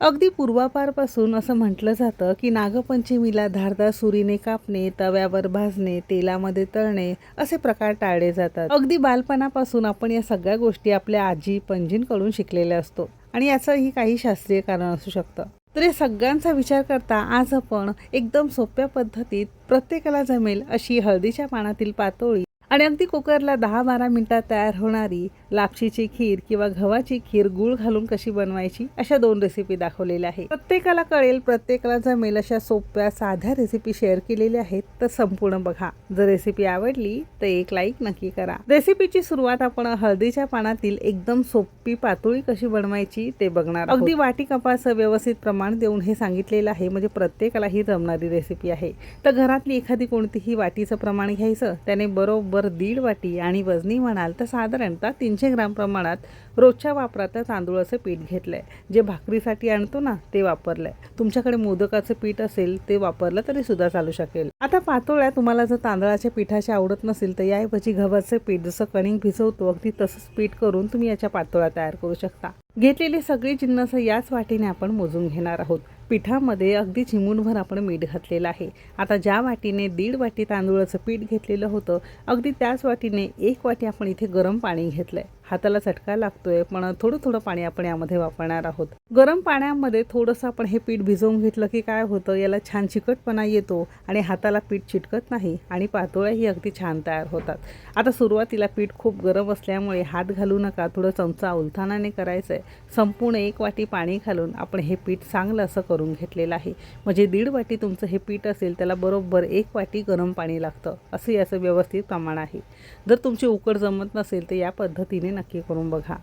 अगदी पूर्वापारपासून असं म्हटलं जातं की नागपंचमीला धारदार सुरीने कापणे तव्यावर भाजणे तेलामध्ये तळणे असे प्रकार टाळले जातात. अगदी बालपणापासून आपण या सगळ्या गोष्टी आपल्या आजी पणजींकडून शिकलेल्या असतो आणि याचंही काही शास्त्रीय कारण असू शकतं. तर या सगळ्यांचा विचार करता आज आपण एकदम सोप्या पद्धतीत प्रत्येकाला जमेल अशी हळदीच्या पानातील पातोळी आणि अगदी कुकरला दहा बारा मिनटात तयार होणारी लापशीची खीर किंवा गव्हाची खीर गुळ घालून कशी बनवायची अशा दोन रेसिपी दाखवलेल्या आहेत. प्रत्येकाला कळेल प्रत्येकाला जमेल अशा सोप्या साध्या रेसिपी शेअर केलेल्या आहेत तर संपूर्ण बघा. जर रेसिपी आवडली तर एक लाईक नक्की करा. रेसिपीची सुरुवात आपण हळदीच्या पानातील एकदम सोपी पातोळी कशी बनवायची ते बघणार अगदी वाटी कपाचं व्यवस्थित प्रमाण देऊन हे सांगितलेलं आहे म्हणजे प्रत्येकाला ही जमणारी रेसिपी आहे. तर घरातली एखादी कोणतीही वाटीचं प्रमाण घ्यायचं त्याने बरोबर दीड वाटी आणि वजनी म्हणाल तर साधारणतः तीनशे ग्राम प्रमाणात रोजच्या वापरात तांदूळाचं पीठ घेतलंय. जे भाकरीसाठी आणतो ना ते वापरलंय. तुमच्याकडे मोदकाचं पीठ असेल ते वापरलं तरी सुद्धा चालू शकेल. आता पातोळ्या तुम्हाला जर तांदळाच्या पिठाशी आवडत नसेल तर याऐवजी गव्हाचं पीठ जसं कणिक भिजवतो अगदी तसंच पीठ करून तुम्ही याच्या पातोळ्या तयार करू शकता. घेतलेली सगळी जिन्नस याच वाटीने आपण मोजून घेणार आहोत. पिठामध्ये अगदी चिमूनभर आपण मीठ घातलेलं आहे. आता ज्या वाटीने दीड वाटी तांदूळाचं पीठ घेतलेलं होतं अगदी त्याच वाटीने एक वाटी आपण इथे गरम पाणी घेतलं आहे हाताला चटका लागतोय पण थोडं थोडं पाणी आपण यामध्ये वापरणार आहोत. गरम पाण्यामध्ये थोडंसं आपण हे पीठ भिजवून घेतलं की काय होतं याला छान चिकटपणा येतो आणि हाताला पीठ चिटकत नाही आणि पातोळ्याही अगदी छान तयार होतात. आता सुरुवातीला पीठ खूप गरम असल्यामुळे हात घालू नका थोडं चमचा उलथानाने करायचं आहे संपूर्ण एक वाटी पाणी घालून आपण हे पीठ चांगलं असं करून घेतलेलं आहे. म्हणजे दीड वाटी तुमचं हे पीठ असेल त्याला बरोबर एक वाटी गरम पाणी लागतं असं याचं व्यवस्थित प्रमाण आहे. जर तुमची उकड जमत नसेल तर या पद्धतीने नक्की करून बघा.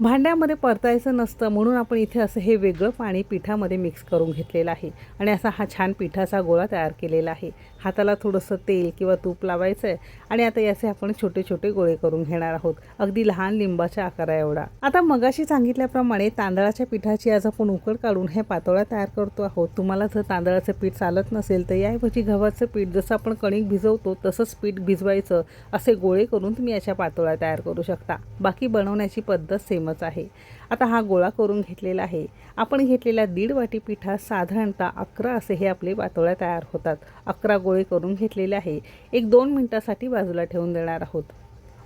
भांड्यामध्ये परतायचं नसतं म्हणून आपण इथे असं हे वेगळं पाणी पिठामध्ये मिक्स करून घेतलेलं आहे. आणि असा हा छान पिठाचा गोळा तयार केलेला आहे. हाताला थोडंसं तेल किंवा तूप लावायचं आहे आणि आता याचे आपण छोटे छोटे गोळे करून घेणार आहोत. अगदी लहान लिंबाच्या आकारा एवढा. आता मगाशी सांगितल्याप्रमाणे तांदळाच्या पिठाची आज आपण उकड काढून हे पातोळ्या तयार करतो आहोत. तुम्हाला जर तांदळाचं पीठ चालत नसेल तर याऐवजी गव्हाचं पीठ जसं आपण कणिक भिजवतो तसंच पीठ भिजवायचं असे गोळे करून तुम्ही याच्या पातोळ्या तयार करू शकता. बाकी बनवण्याची पद्धत सेमच आहे. आता हा गोळा करून घेतलेला आहे. आपण घेतलेल्या दीड वाटी पिठा साधारणतः अकरा असे हे आपले पातोळ्या तयार होतात. अकरा गोळे करून घेतलेले आहे. एक दोन मिनटासाठी बाजूला ठेवून देणार आहोत.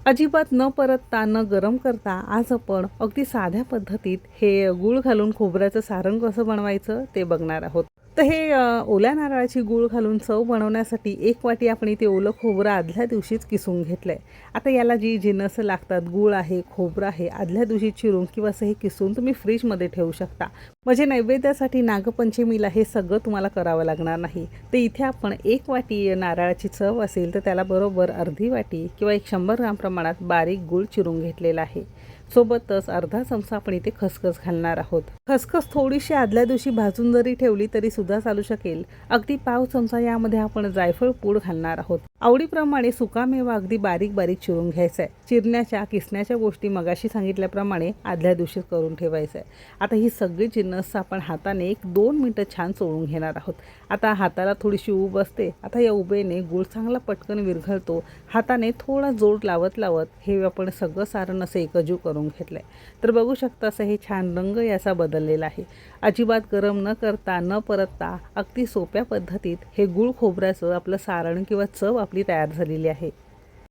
अजिबात न परतता न गरम करता आज आपण अगदी साध्या पद्धतीत हे गूळ घालून खोबऱ्याचं सारंग कसं बनवायचं ते बघणार आहोत. तर हे ओल्या नारळाची गूळ घालून चव बनवण्यासाठी एक वाटी आपण इथे ओलं खोबरं आदल्या दिवशीच किसून घेतलं आहे आता याला जी जिनसं लागतात गूळ आहे खोबरं आहे आदल्या दिवशी चिरून किंवा असं हे किसून तुम्ही फ्रीजमध्ये ठेवू शकता. म्हणजे नैवेद्यासाठी नागपंचमीला हे सगळं तुम्हाला करावं लागणार नाही. तर इथे आपण एक वाटी नारळाची चव असेल तर त्याला बरोबर अर्धी वाटी किंवा एक शंभर ग्राम प्रमाणात बारीक गूळ चिरून घेतलेला आहे. सोबतच अर्धा चमचा आपण इथे खसखस घालणार आहोत. खसखस थोडीशी आदल्या दिवशी भाजून जरी ठेवली तरी सुद्धा चालू शकेल. अगदी पाव चमचा यामध्ये आपण जायफळ पूड घालणार आहोत. आवडीप्रमाणे सुकामेवा अगदी बारीक बारीक चिरून घ्यायचा आहे चिरण्याच्या किसण्याच्या गोष्टी मगाशी सांगितल्याप्रमाणे आदल्या दिवशी करून ठेवायचं आहे आता ही सगळी जिन्नस आपण हाताने एक दोन मिनटं छान चोळून घेणार आहोत. आता हाताला थोडीशी ऊब असते. आता या उबेने गुळ चांगला पटकन विरघळतो. हाताने थोडा जोड लावत लावत हे आपण सगळं सारण असं एकजू करून घेतलं आहे तर बघू शकता असं हे छान रंग याचा बदललेला आहे. अजिबात गरम न करता न परतता अगदी सोप्या पद्धतीत हे गुळ खोबऱ्याचं आपलं सारण किंवा चव आपली तयार झालेली आहे.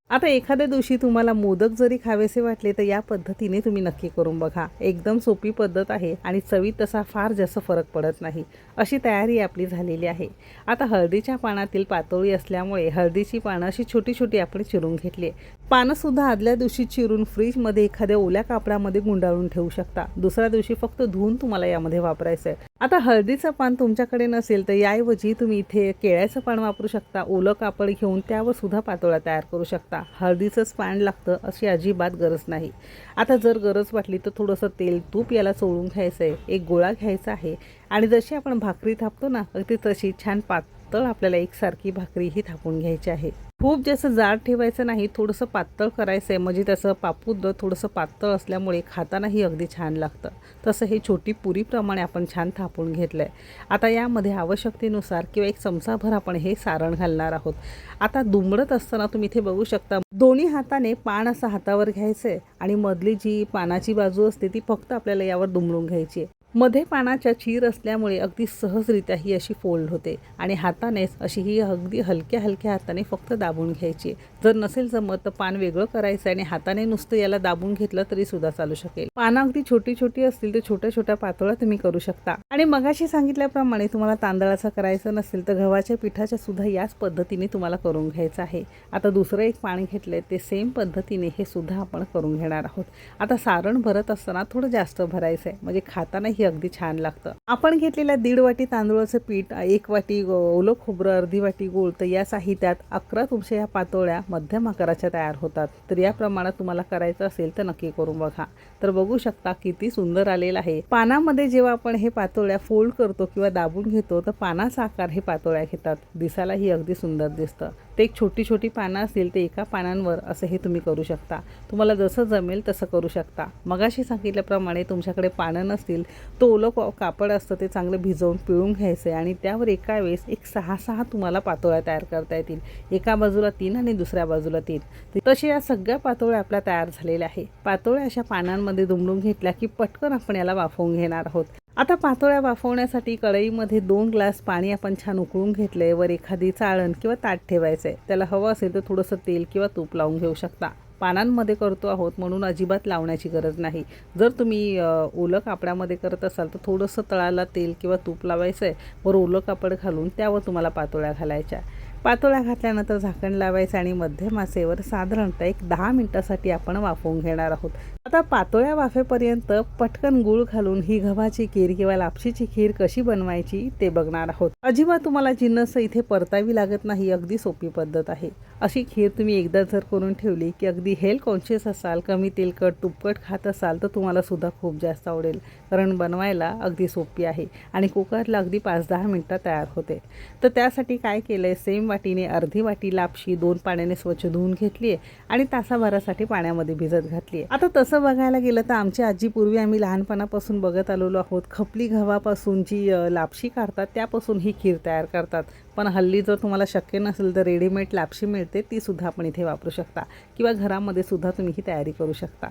आता एखाद्या दिवशी तुम्हाला मोदक जरी खावेसे वाटले तर या पद्धतीने तुम्ही नक्की करून बघा. एकदम सोपी पद्धत आहे आणि चवीत तसा फार जास्त फरक पडत नाही. अशी तयारी आपली झालेली आहे. आता हळदीच्या पानातील पातोळी असल्यामुळे हळदीची पानं अशी छोटी छोटी आपण चिरून घेतली आहे. पानंसुद्धा आदल्या दिवशी चिरून फ्रीजमध्ये एखाद्या ओल्या कापडामध्ये गुंडाळून ठेवू शकता. दुसऱ्या दिवशी फक्त धुवून तुम्हाला यामध्ये वापरायचं आहे. आता हळदीचं पान तुमच्याकडे नसेल तर याऐवजी तुम्ही इथे केळ्याचं पान वापरू शकता. ओलं कापड घेऊन त्यावर सुद्धा पातोळ्या तयार करू शकता. हळदीचंच पान लागतं अशी अजिबात गरज नाही. आता जर गरज वाटली तर थोडंसं तेल तूप याला चोळून घ्यायचं आहे. एक गोळा घ्यायचा आहे. आणि जशी आपण भाकरी थापतो ना अगदी तशी छान पात पातळ आपल्याला एकसारखी भाकरी ही थापून घ्यायची आहे. खूप जास्त जाड ठेवायचं नाही थोडंसं पातळ करायचं आहे म्हणजे त्याचं पापूद थोडंसं पातळ असल्यामुळे खातानाही अगदी छान लागतं. तसं हे छोटी पुरीप्रमाणे आपण छान थापून घेतलं आहे आता यामध्ये आवश्यकतेनुसार किंवा एक चमचाभर आपण हे सारण घालणार आहोत. आता दुमडत असताना तुम्ही इथे बघू शकता दोन्ही हाताने पान असं हातावर घ्यायचं आहे आणि मधली जी पानाची बाजू असते ती फक्त आपल्याला यावर दुमडून घ्यायची आहे. मध्ये पानाच्या चीर असल्यामुळे अगदी सहजरित्या ही अशी फोल्ड होते आणि हातानेच अशी ही अगदी हलक्या हलक्या हाताने फक्त दाबून घ्यायची. जर नसेल जमत तर पान वेगळं करायचं आणि हाताने नुसतं याला दाबून घेतलं तरी सुद्धा चालू शकेल. पानं अगदी छोटी छोटी असतील तर छोट्या छोट्या पातोळ्या तुम्ही करू शकता. आणि मगाशी सांगितल्याप्रमाणे तुम्हाला तांदळाचं करायचं नसेल तर गव्हाच्या पिठाच्या सुद्धा याच पद्धतीने तुम्हाला करून घ्यायचं आहे. आता दुसरं एक पाणी घेतलंय ते सेम पद्धतीने हे सुद्धा आपण करून घेणार आहोत. आता सारण भरत असताना थोडं जास्त भरायचं आहे म्हणजे खाताना ही अगदी छान लागतं. आपण घेतलेल्या दीड वाटी तांदूळाचं पीठ एक वाटी ओलं खोबरं अर्धी वाटी गोळ तर या साहित्यात अकरा तुमच्या या पातोळ्या मध्यम आकाराच्या तयार होतात. तर या प्रमाणात तुम्हाला करायचं असेल तर नक्की करून बघा. तर बघू शकता किती सुंदर आलेलं आहे. पानामध्ये जेव्हा आपण हे पातोळ्या फोल्ड करतो किंवा दाबून घेतो तर पानाचा आकार हे पातोळ्या घेतात. दिसायलाही अगदी सुंदर दिसतं. ते एक छोटी छोटी पानं असतील ते एका पानांवर असं हे तुम्ही करू शकता. तुम्हाला जसं जमेल तसं करू शकता. मगाशी सांगितल्याप्रमाणे तुमच्याकडे पानं नसतील तो ओलं कापड असतं ते चांगलं भिजवून पिळून घ्यायचं आहे आणि त्यावर एका वेळेस एक सहा सहा तुम्हाला पातोळ्या तयार करता येतील. एका बाजूला तीन आणि दुसऱ्या बाजूला तीन. तसे या सगळ्या पातोळ्या आपल्या तयार झालेल्या आहे पातोळ्या अशा पानांमध्ये दुमडून घेतल्या की पटकन आपण याला वाफवून घेणार आहोत. आता पातोळ्या वाफवण्यासाठी कढईमध्ये दोन ग्लास पाणी आपण छान उकळून घेतलंय. वर एखादी चाळण किंवा ताट ठेवायचं आहे त्याला हवं असेल तर थोडंसं तेल किंवा तूप लावून घेऊ शकता. पानांमध्ये करतो आहोत म्हणून अजिबात लावण्याची गरज नाही. जर तुम्ही ओलं कापडामध्ये करत असाल तर थोडंसं तळाला तेल किंवा तूप लावायचं आहे वर ओलं कापड घालून त्यावर तुम्हाला पातोळ्या घालायच्या. पातोळ्या घातल्यानंतर झाकण लावायचं आणि मध्यम आचेवर साधारणतः एक दहा मिनिटासाठी आपण वाफवून घेणार आहोत. आता पातोळ्या वाफेपर्यंत पटकन गूळ घालून ही गव्हाची खीर किंवा लापशीची खीर कशी बनवायची ते बघणार आहोत. अजिबात तुम्हाला जिन्नस इथे परतावी लागत नाही अगदी सोपी पद्धत आहे. अशी खीर तुम्ही एकदा जर करून ठेवली की अगदी हेल्थ कॉन्शियस असाल कमी तेलकट तुपकट खात असाल तर तुम्हाला सुद्धा खूप जास्त आवडेल. कारण बनवायला अगदी सोपी आहे आणि कुकरला अगदी पाच दहा मिनटं तयार होते. तर त्यासाठी काय केलं आहे सेम वाटीने अर्धी वाटी लापशी दोन पाण्याने स्वच्छ धुवून घेतली आहे आणि तासाभरासाठी पाण्यामध्ये भिजत घातली आहे. आता तसं बघायला गेलं तर आमच्या आजी पूर्वी आम्ही लहानपणापासून बघत आलेलो आहोत. खपली गव्हापासून जी लापशी काढतात त्यापासून ही खीर तयार करतात. पण हल्ली जर तुम्हाला शक्य नसेल तर रेडीमेड लापशी मिळते ती सुद्धा आपण इथे वापरू शकता किंवा घरामध्ये सुद्धा तुम्ही ही तयारी करू शकता.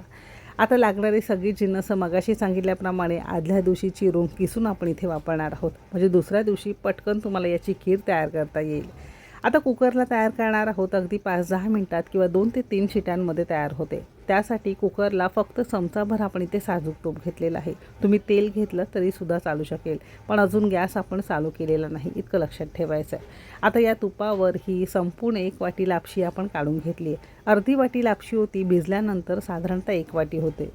आता लागणारी सगळी जिन्नसं मगाशी सांगितल्याप्रमाणे आदल्या दिवशी चिरून किसून आपण इथे वापरणार आहोत. म्हणजे दुसऱ्या दिवशी पटकन तुम्हाला याची खीर तयार करता येईल. आता कुकरला तयार करणार आहोत अगदी पाच दहा मिनटात किंवा दोन ते तीन शिट्यांमध्ये तयार होते. त्यासाठी कुकरला फक्त चमचाभर आपण इथे साजूक तूप घेतलेलं आहे. तुम्ही तेल घेतलं तरीसुद्धा चालू शकेल. पण अजून गॅस आपण चालू केलेला नाही इतकं लक्षात ठेवायचं आहे. आता या तुपावर ही संपूर्ण एक वाटी लापशी आपण काढून घेतली आहे. अर्धी वाटी लापशी होती भिजल्यानंतर साधारणतः एक वाटी होते.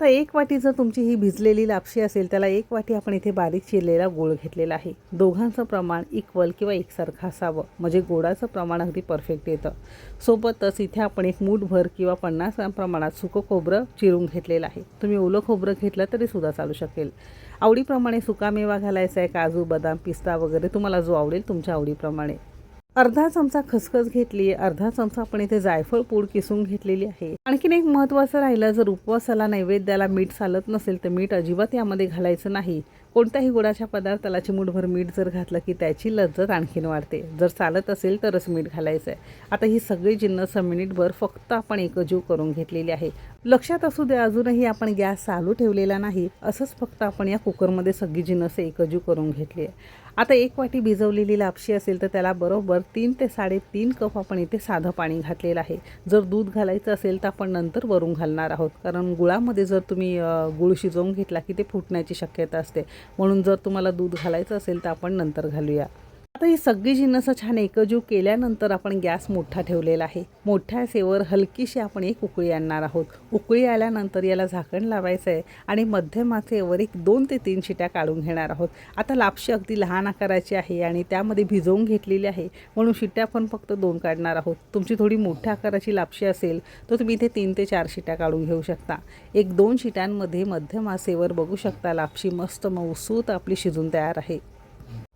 आता एक वाटी जर तुमची ही भिजलेली लापशी असेल त्याला एक वाटी आपण इथे बारीक चिरलेला गोळ घेतलेला आहे. दोघांचं प्रमाण इक्वल किंवा एकसारखं असावं. म्हणजे गोडाचं प्रमाण अगदी परफेक्ट येतं. सोबतच इथे आपण एक मूठभर किंवा पन्नास ग्राम प्रमाणात सुकं खोबरं चिरून घेतलेलं आहे. तुम्ही ओलं खोबरं घेतलं तरी सुद्धा चालू शकेल. आवडीप्रमाणे सुकामेवा घालायचा आहे काजू बदाम पिस्ता वगैरे तुम्हाला जो आवडेल तुमच्या आवडीप्रमाणे. अर्धा चमचा खसखस घेतली अर्धा चमचा आपण इथे जायफळ पूड किसून घेतलेली आहे. आणखीन एक महत्त्वाचं राहिलं जर उपवासाला नैवेद्याला मीठ चालत नसेल तर मीठ अजिबात यामध्ये घालायचं नाही. कोणत्याही गुळाच्या पदार्थाला चिमूटभर मीठ जर घातलं की त्याची लज्जत आणखीन वाढते. जर चालत असेल तरच मीठ घालायचं आहे आता ही सगळी जिन्नस मिनिटभर फक्त आपण एकजीव करून घेतलेली आहे. लक्षात असू दे अजूनही आपण गॅस चालू ठेवलेला नाही असंच फक्त आपण या कुकरमध्ये सगळी जिन्नस एकजीव करून घेतली आहे. आता एक वाटी भिजवलेली लापशी असेल तर त्याला बरोबर तीन ते साडेतीन कप आपण इथे साधं पाणी घातलेलं आहे. जर दूध घालायचं असेल तर आपण नंतर वरून घालणार आहोत. कारण गुळामध्ये जर तुम्ही गुळ शिजवून घेतला की ते फुटण्याची शक्यता असते. म्हणून जर तुम्हाला दूध घालायचं असेल तर आपण नंतर घालूया. आता ही सगळी जिन्नस छान एकजीव केल्यानंतर आपण गॅस मोठा ठेवलेला आहे. मोठ्या सेवर हलकीशी आपण एक उकळी आणणार आहोत. उकळी आल्यानंतर याला झाकण लावायचं आहे आणि मध्यमाचेवर एक दोन ते तीन शिट्या काढून घेणार आहोत. आता लापशी अगदी लहान आकाराची आहे आणि त्यामध्ये भिजवून घेतलेली आहे. म्हणून शिट्या पण फक्त दोन काढणार आहोत. तुमची थोडी मोठ्या आकाराची लापशी असेल तर तुम्ही इथे तीन ते चार शिट्या काढून घेऊ शकता. एक दोन शिट्यांमध्ये मध्यमासेवर बघू शकता लापशी मस्त मऊसूत आपली शिजून तयार आहे.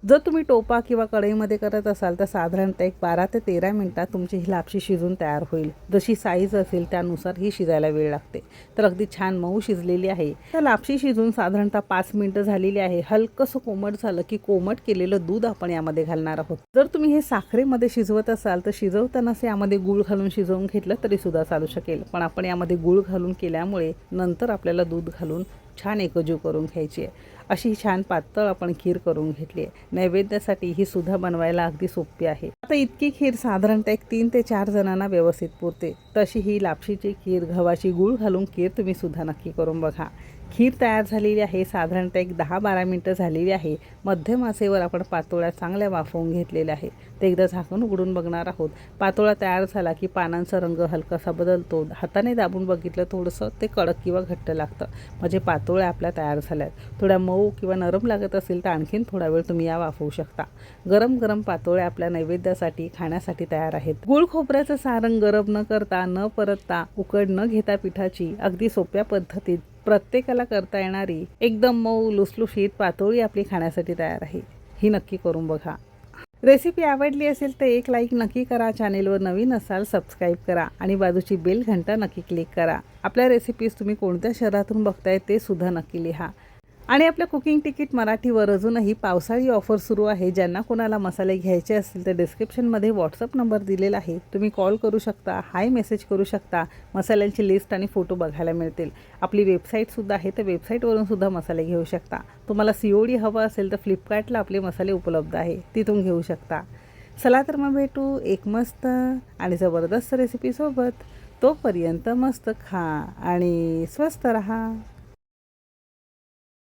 जर तुम्ही टोपा किंवा कढईमध्ये करत असाल तर साधारणतः एक बारा ते तेरा मिनटात तुमची ही लापशी शिजून तयार होईल. जशी साईज असेल त्यानुसार ही शिजायला वेळ लागते. तर अगदी छान मऊ शिजलेली आहे. तर लापशी शिजून साधारणतः पाच मिनटं झालेली आहे. हलकंसं कोमट झालं की कोमट केलेलं दूध आपण यामध्ये घालणार आहोत. जर तुम्ही हे साखरेमध्ये शिजवत असाल तर शिजवतानाच यामध्ये गूळ घालून शिजवून घेतलं तरी सुद्धा चालू शकेल. पण आपण यामध्ये गूळ घालून केल्यामुळे नंतर आपल्याला दूध घालून छान एकजीव करून घ्यायची आहे. अशी छान पातळ आपण खीर करून घेतली आहे. नैवेद्यासाठी ही सुद्धा बनवायला अगदी सोपी आहे. आता इतकी खीर साधारणतः एक तीन ते चार जणांना व्यवस्थित पुरते. तशी ही लापशीची खीर गव्हाची गूळ घालून खीर तुम्ही सुद्धा नक्की करून बघा. खीर तयार झालेली आहे. साधारणतः एक दहा बारा मिनटं झालेली आहे. मध्यम आचेवर आपण पातोळ्या चांगल्या वाफवून घेतलेल्या आहे ते एकदा झाकून उघडून बघणार आहोत. पातोळा तयार झाला की पानांचा रंग हलकासा बदलतो. हाताने दाबून बघितलं थोडंसं ते कडक किंवा घट्ट लागतं. म्हणजे पातोळ्या आपल्या तयार झाल्यात. थोड्या मऊ किंवा नरम लागत असेल तर आणखीन थोडा वेळ तुम्ही या वाफवू शकता. गरम गरम पातोळ्या आपल्या नैवेद्यासाठी खाण्यासाठी तयार आहेत. गुळ खोबऱ्याचं सारण गरम न करता न परतता उकड न घेता पिठाची अगदी सोप्या पद्धतीत प्रत्येकाला करता येणारी एकदम मऊ लुसलुशीत पातोळी आपली खाण्यासाठी तयार आहे. ही नक्की करून बघा. रेसिपी आवडली असेल तर एक लाईक नक्की करा चॅनेलवर नवीन असाल सबस्क्राईब करा आणि बाजूची बेल घंटा नक्की क्लिक करा. आपल्या रेसिपीज तुम्ही कोणत्या शहरातून बघताय ते सुद्धा नक्की लिहा. आणि आपल्या कुकिंग तिकीट मराठीवर अजूनही पावसाळी ऑफर सुरू आहे. ज्यांना कोणाला मसाले घ्यायचे असतील तर डिस्क्रिप्शनमध्ये व्हॉट्सअप नंबर दिलेला आहे. तुम्ही कॉल करू शकता हाय मेसेज करू शकता मसाल्यांची लिस्ट आणि फोटो बघायला मिळतील. आपली वेबसाईटसुद्धा आहे तर वेबसाईटवरून सुद्धा मसाले घेऊ शकता. तुम्हाला सी ओ डी हवं असेल तर फ्लिपकार्टला आपले मसाले उपलब्ध आहे तिथून घेऊ शकता. चला तर मग भेटू एक मस्त आणि जबरदस्त रेसिपीसोबत तोपर्यंत मस्त खा आणि स्वस्त रहा.